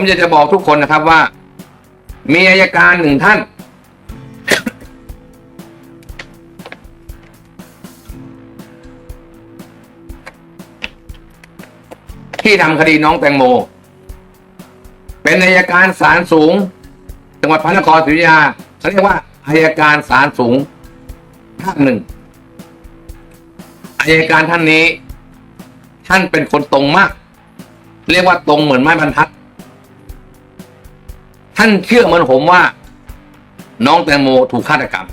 ผมจะจะบอกทุกคนนะครับว่า มีอายการหนึ่งท่าน ที่ทำคดีน้องแตงโม เป็นอายการศาลสูง จังหวัดพระนครศรีอยุธยาเขาเรียกว่าอายการศาลสูงภาคหนึ่งอายการท่านนี้ ท่านเป็นคนตรงมาก เรียกว่าตรงเหมือนไม้บรรทัด ท่านเชื่อเหมือนผมว่า น้องแตงโมถูกฆาตกรรม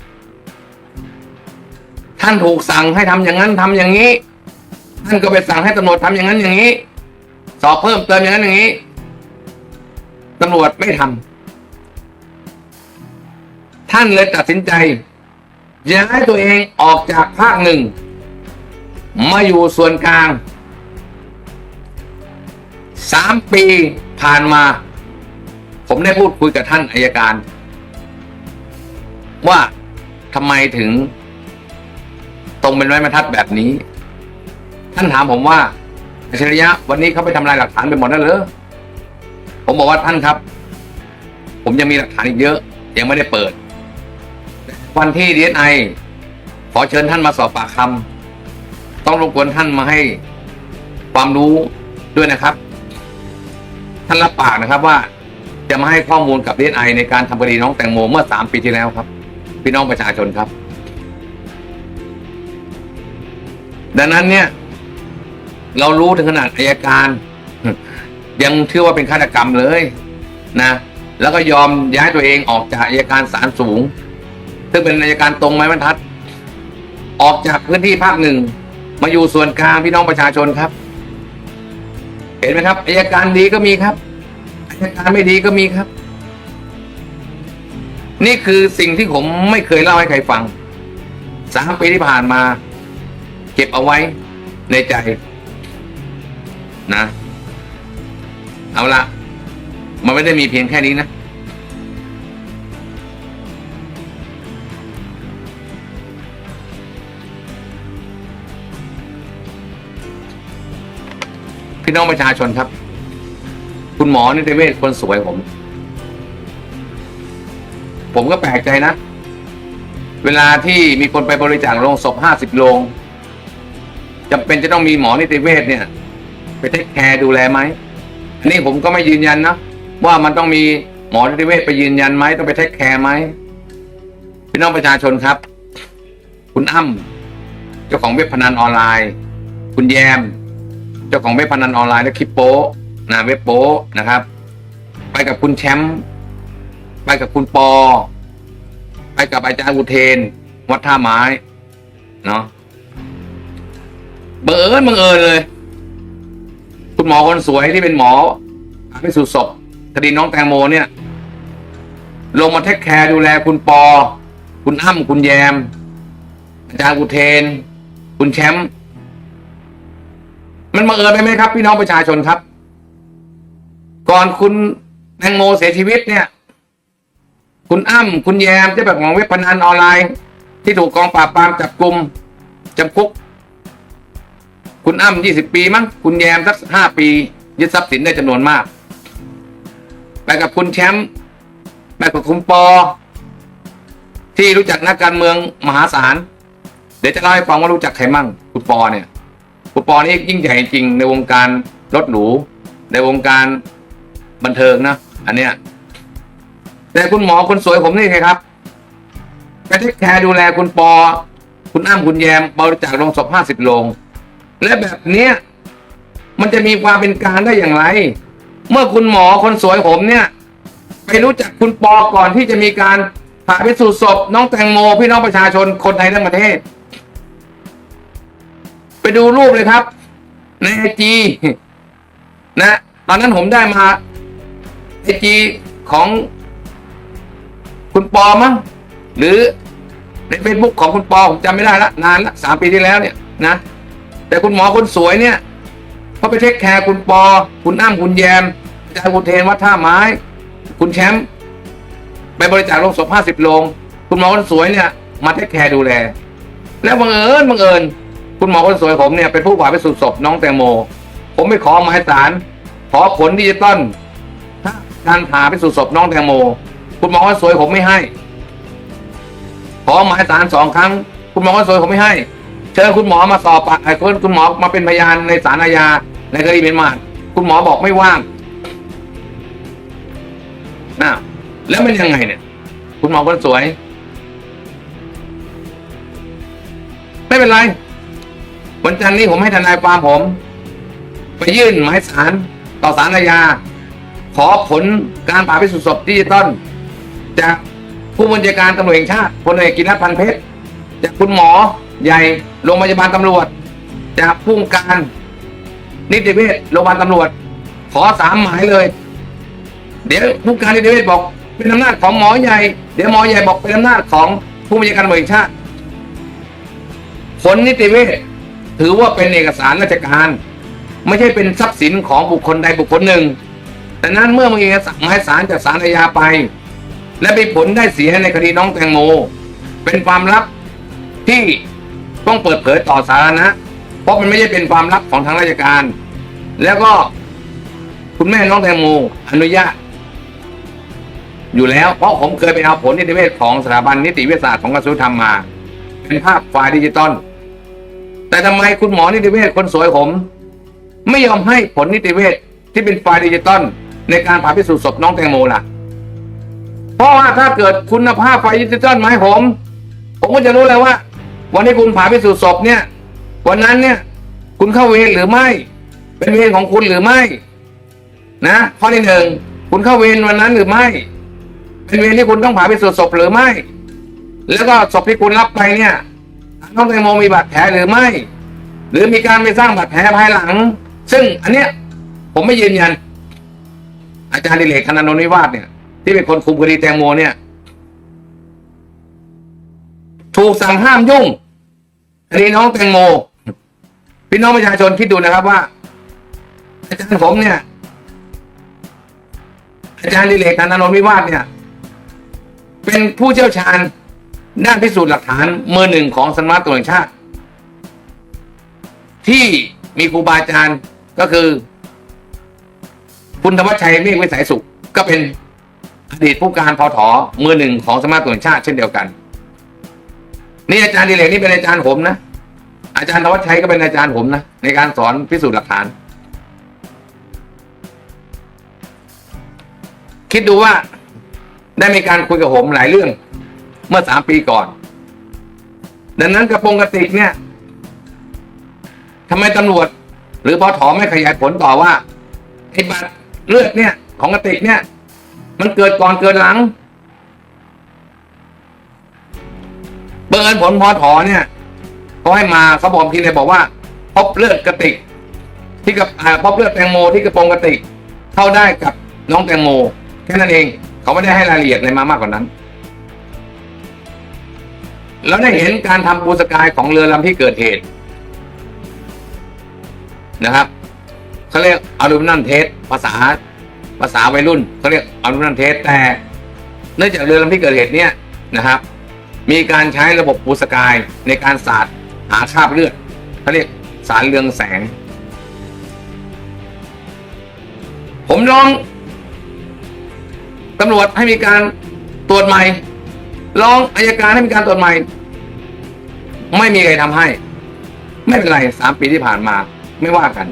ท่านถูกสั่งให้ทำอย่างนั้นทำอย่างนี้ ท่านก็ไปสั่งให้ตำรวจทำอย่างนั้นอย่างนี้ สอบเพิ่มเติมอย่างนั้นอย่างนี้ตำรวจไม่ทำท่านเลยตัดสินใจย้ายตัวเองออกจากภาคหนึ่ง มาอยู่ส่วนกลางสามปีผ่านมา ผมได้พูดคุยกับท่านอายการ ว่าทำไมถึง ตรงเป็นไม้บรรทัดแบบนี้ ท่านถามผมว่าอัจฉริยะ วันนี้เขาไปทำลายหลักฐานไปหมดแล้วเหรอผมบอกว่าท่านครับ ผมยังมีหลักฐานอีกเยอะ ยังไม่ได้เปิด วันที่ดีเอไอขอเชิญท่านมาสอบปากคำต้องรบกวนท่านมาให้ความรู้ด้วยนะครับ ท่านรับปากนะครับว่า จะมาให้ข้อมูลกับดีเอไอในการทำคดีน้องแตงโมเมื่อสามปีที่แล้วครับ พี่น้องประชาชนครับ ดังนั้นเนี่ย เรารู้ถึงขนาดอายการ ยังเชื่อว่าเป็นฆาตกรรมเลยนะ แล้วก็ยอมย้ายตัวเองออกจากอายการศาลสูง ซึ่งเป็นอายการตรงไม้บรรทัด ออกจากพื้นที่ภาคหนึ่งมาอยู่ส่วนกลางพี่น้องประชาชนครับ เห็นไหมครับอายการดีก็มีครับ อายการไม่ดีก็มีครับ นี่คือสิ่งที่ผมไม่เคยเล่าให้ใครฟังสามปีที่ผ่านมา เก็บเอาไว้ในใจ นะ เอาละมันไม่ได้มีเพียงแค่นี้นะ พี่น้องประชาชนครับ คุณหมอนิติเวชคนสวยผม ผมก็แปลกใจนะ เวลาที่มีคนไปบริจาคโรงศพห้าสิบโรงจำเป็นจะต้องมีหมอนิติเวชเนี่ย ไปเทคแคร์ดูแลไหมอันนี้ผมก็ไม่ยืนยันนะว่ามันต้องมีหมอนิติเวชไปยืนยันไหมต้องไปเทคแคร์ไหมพี่น้องประชาชนครับ คุณอ้ำเจ้าของเว็บพนันออนไลน์ คุณแยม เจ้าของเว็บพนันออนไลน์และคลิปโป้ นะเว็บโป้นะครับ ไปกับคุณแชมป์ไปกับคุณปอ ไปกับอาจารย์อุเทน วัดท่าไม้เนาะเบังเอิญบังเอิญเลย คุณหมอคนสวยที่เป็นหมอพิสูจน์ศพคดีน้องแตงโมเนี่ย ลงมาเทคแคร์ดูแลคุณปอ คุณอ้ำคุณแยม อาจารย์อุเทน คุณแชมป์มันบังเอิญไปไหมครับ พี่น้องประชาชนครับ ก่อนคุณแตงโมเสียชีวิตเนี่ย คุณอ้ำคุณแยมเจ้าของเว็บพนันออนไลน์ ที่ถูกกองปราบปรามจับกลุ่มจำคุก คุณอ้ำยี่สิบปีมั้งคุณแยมสักห้าปี ยึดทรัพย์สินได้จำนวนมาก ไปกับคุณแชมป์ไปกับคุณปอ ที่รู้จักนักการเมืองมหาศาลเดี๋ยวจะเล่าให้ฟังว่ารู้จักใครมั่งคุณปอเนี่ยคุณปอนี่ยิ่งใหญ่จริงในวงการรถหรูในวงการ บันเทิงนะอันเนี้ย แต่คุณหมอคนสวยผมนี่ไงครับไปเทคแคร์ดูแลคุณปอ คุณอ้ำคุณแยมบริจาคโรงศพห้าสิบโรงและแบบเนี้ยมันจะมีความเป็นการได้อย่างไร เมื่อคุณหมอคนสวยผมเนี่ย ไปรู้จักคุณปอก่อนที่จะมีการผ่าพิสูจน์ศพน้องแตงโมพี่น้องประชาชนคนไทยทั้งประเทศ ไปดูรูปเลยครับ ในไอจีนะ ตอนนั้นผมได้มา ไอจีของคุณปอมั้งหรือในเฟซบุ๊กของคุณปอผมจำไม่ได้ละนานละสามปีที่แล้วเนี่ยนะ แต่คุณหมอคนสวยเนี่ยเขาไปเทคแคร์คุณปอ คุณอ้ำคุณแยมอาจารย์คุณเทนวัดท่าไม้ คุณแชมป์ไปบริจาคโรงศพห้าสิบโรงคุณหมอคนสวยเนี่ยมาเทคแคร์ดูแล แล้วบังเอิญบังเอิญคุณหมอคนสวยผมเนี่ยเป็นผู้ผ่าพิสูจน์ศพน้องแตงโม ผมไปขอหมายสารขอผลดิจิตอล การผ่าพิสูจน์ศพน้องแตงโม คุณหมอว่าสวยผมไม่ให้ ขอหมายสารสองครั้ง คุณหมอว่าสวยผมไม่ให้ เชิญคุณหมอมาสอบปากไอ้คนคุณหมอมาเป็นพยานในศาลอาญาในคดีเป็นมาดคุณหมอบอกไม่ว่างนะแล้วมันยังไงเนี่ย คุณหมอคนสวย ไม่เป็นไรวันจันทร์นี้ผมให้ทนายความผม ไปยื่นหมายสารต่อศาลอาญา ขอผลการผ่าพิสูจน์ศพดิจิตอลจากผู้บัญชาการตำรวจแห่งชาติพลเอกกิรติพันเพชรจากคุณหมอใหญ่โรงพยาบาลตำรวจ จากผู้การนิติเวชโรงพยาบาลตำรวจ ขอสามหมายเลย เดี๋ยวผู้การนิติเวชบอก เป็นอำนาจของหมอใหญ่ เดี๋ยวหมอใหญ่บอกเป็นอำนาจของผู้บัญชาการตำรวจแห่งชาติผลนิติเวชถือว่าเป็นเอกสารราชการ ไม่ใช่เป็นทรัพย์สินของบุคคลใดบุคคลหนึ่ง แต่นั้นเมื่อมีหมายสารจากศาลอาญาไป และมีผลได้เสียในคดีน้องแตงโม เป็นความลับที่ต้องเปิดเผยต่อสาธารณะเพราะมันไม่ใช่เป็นความลับของทางราชการ แล้วก็คุณแม่น้องแตงโมอนุญาต อยู่แล้ว เพราะผมเคยไปเอาผลนิติเวชของสถาบันนิติวิทยาศาสตร์ของกระทรวงธรรมมา เป็นภาพไฟล์ดิจิตอลแต่ทำไมคุณหมอนิติเวชคนสวยผม ไม่ยอมให้ผลนิติเวชที่เป็นไฟล์ดิจิตอล ในการผ่าพิสูจน์ศพน้องแตงโมล่ะ เพราะว่าถ้าเกิดคุณภาพไฟดิจิตอลมาให้ผม ผมก็จะรู้เลยว่า วันที่คุณผ่าพิสูจน์ศพเนี่ย วันนั้นเนี่ย คุณเข้าเวรหรือไม่ เป็นเวรของคุณหรือไม่ นะข้อที่หนึ่งคุณเข้าเวรวันนั้นหรือไม่ เป็นเวรที่คุณต้องผ่าพิสูจน์ศพหรือไม่ แล้วก็ศพที่คุณรับไปเนี่ยน้องแตงโมมีบาดแผลหรือไม่ หรือมีการไปสร้างบาดแผลภายหลัง ซึ่งอันเนี้ยผมไม่ยืนยัน อาจารย์ดิเลกคณนนวิวาทเนี่ย ที่เป็นคนคุมคดีแตงโมเนี่ย ถูกสั่งห้ามยุ่งคดีน้องแตงโม พี่น้องประชาชนคิดดูนะครับว่า อาจารย์ผมเนี่ย อาจารย์ดิเลกคณนนวิวาทเนี่ย เป็นผู้เชี่ยวชาญด้านพิสูจน์หลักฐานมือหนึ่งของสำนักตำรวจแห่งชาติ ที่มีครูบาอาจารย์ก็คือ คุณธวัชชัยเมฆวิสัยสุข ก็เป็นอดีตผู้การพอถอมือหนึ่งของสำนักตำรวจแห่งชาติเช่นเดียวกัน นี่อาจารย์ดิเลกนี่เป็นอาจารย์ผมนะอาจารย์ธวัชชัยก็เป็นอาจารย์ผมนะในการสอนพิสูจน์หลักฐาน คิดดูว่าได้มีการคุยกับผมหลายเรื่อง เมื่อสามปีก่อน ดังนั้นกระโปรงกระติกเนี่ยทำไมตำรวจ หรือพอถอไม่ขยายผลต่อว่าไอ้บัตร เลือดเนี่ย ของกระติกเนี่ย มันเกิดก่อนเกิดหลังเบิร์ผลพอถอเนี่ยเขาให้มาเขาบอกทีเลยบอกว่า พบเลือดกระติก ที่กับพบเลือดแตงโมที่กระโปรงกระติกเข้าได้กับน้องแตงโมแค่นั้นเอง เขาไม่ได้ให้รายละเอียดอะไรมามากกว่านั้น แล้วได้เห็นการทำปูสกายของเรือลำที่เกิดเหตุนะครับ เขาเรียกอลูมิเนียมเทสภาษาภาษาวัยรุ่นเขาเรียกอลูมิเนียมเทสแต่เนื่องจากเรือลำที่เกิดเหตุเนี่ยนะครับ มีการใช้ระบบปูสกายในการสาดหาคราบเลือดเขาเรียกสารเรืองแสง ผมร้องตำรวจให้มีการตรวจใหม่ร้องอายการให้มีการตรวจใหม่ ไม่มีใครทำให้ ไม่เป็นไรสามปีที่ผ่านมาไม่ว่ากัน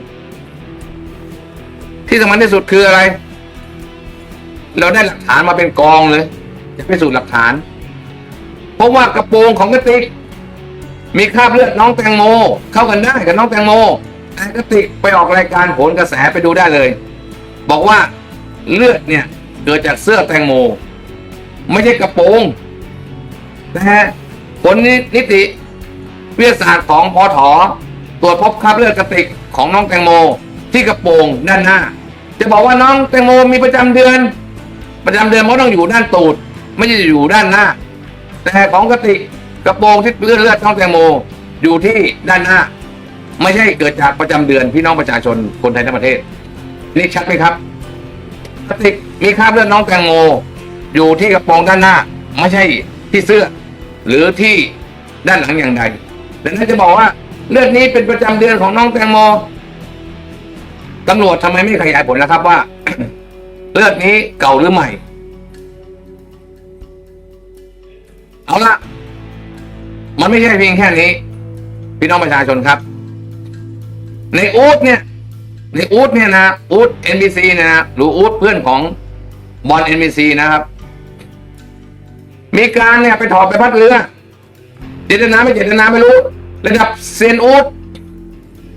ที่สำคัญที่สุดคืออะไร เราได้หลักฐานมาเป็นกองเลยจะพิสูจน์หลักฐาน เพราะว่ากระโปรงของกระติก มีคราบเลือดน้องแตงโม เข้ากันได้กับน้องแตงโมแต่กระติกไปออกรายการโผลกระแสไปดูได้เลย บอกว่าเลือดเนี่ยเกิดจากเสื้อแตงโม ไม่ใช่กระโปรงแต่ผลนิติวิทยาศาสตร์ของพอถอตรวจพบคราบเลือดกระติกของน้องแตงโม ที่กระโปรงด้านหน้า จะบอกว่าน้องแตงโมมีประจำเดือน ประจำเดือนมันก็ต้องอยู่ด้านตูด ไม่ใช่อยู่ด้านหน้า แต่ของกติกกระโปรงที่เลือดเลือดน้องแตงโมอยู่ที่ด้านหน้า ไม่ใช่เกิดจากประจำเดือนพี่น้องประชาชนคนไทยทั้งประเทศ นี่ชัดไหมครับกติกมีคราบเลือดน้องแตงโมอยู่ที่กระโปรงด้านหน้า ไม่ใช่ที่เสื้อ หรือที่ด้านหลังอย่างใดดังนั้นจะบอกว่าเลือดนี้เป็นประจำเดือนของน้องแตงโม ตำรวจทำไมไม่ขยายผลนะครับว่า เลือดนี้เก่าหรือใหม่ เอาละมันไม่ใช่เพียงแค่นี้ พี่น้องประชาชนครับ ในอูดเนี่ย ในอูดเนี่ยนะอูด NBC เนี่ยนะหรืออูดเพื่อนของบอล NBC นบีซีนะครับ มีการเนี่ยไปถอดไปพัดเรือเจตนาไม่เจตนาไม่รู้ ระดับเซียนอูด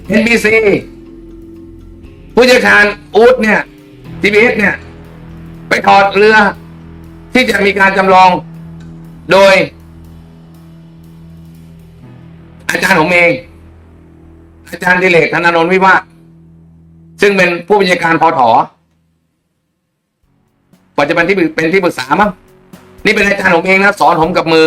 เอ็นบีซี ผู้เชี่ยวชาญอูดเนี่ย TBS เนี่ย ไปถอดเรือ ที่จะมีการจำลองโดย อาจารย์ผมเอง อาจารย์ดิเลกธนนนท์วิวาซึ่งเป็นผู้บัญชาการพอถอปัจจุบันที่เป็นที่ปรึกษามั้งนี่เป็นอาจารย์ผมเองนะ สอนผมกับมือ